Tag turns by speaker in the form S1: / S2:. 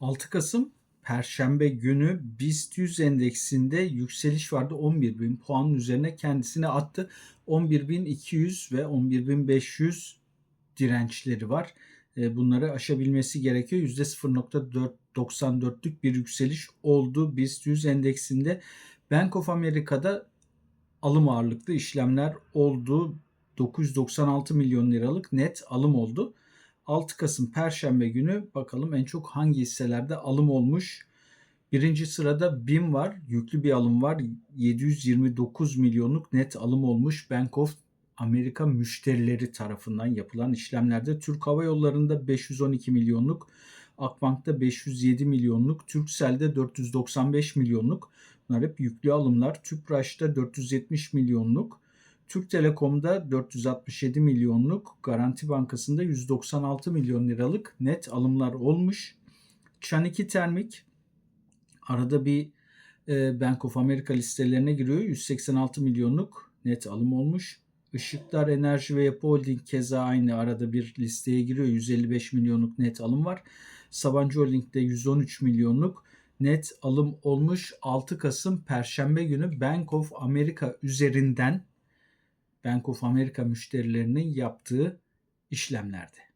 S1: 6 Kasım Perşembe günü BIST 100 endeksinde yükseliş vardı. 11.000 puanın üzerine kendisine attı. 11.200 ve 11.500 dirençleri var. E, Bunları aşabilmesi gerekiyor. %0.94'lük bir yükseliş oldu BIST 100 endeksinde. Bank of America'da alım ağırlıklı işlemler oldu. 996 milyon liralık net alım oldu. 6 Kasım Perşembe günü bakalım en çok hangi hisselerde alım olmuş. Birinci sırada BİM var. Yüklü bir alım var. 729 milyonluk net alım olmuş. Bank of Amerika müşterileri tarafından yapılan işlemlerde Türk Hava Yolları'nda 512 milyonluk, Akbank'ta 507 milyonluk, Turkcell'de 495 milyonluk. Bunlar hep yüklü alımlar. Tüpraş'ta 470 milyonluk, Türk Telekom'da 467 milyonluk, Garanti Bankası'nda 196 milyon liralık net alımlar olmuş. Çan2 Termik arada bir e, Bank of America listelerine giriyor. 186 milyonluk net alım olmuş. Işıklar Enerji ve Yapı Holding keza aynı arada bir listeye giriyor. 155 milyonluk net alım var. Sabancı Holding'de 113 milyonluk net alım olmuş. 6 Kasım Perşembe günü Bank of America üzerinden Bank of America müşterilerinin yaptığı işlemlerde.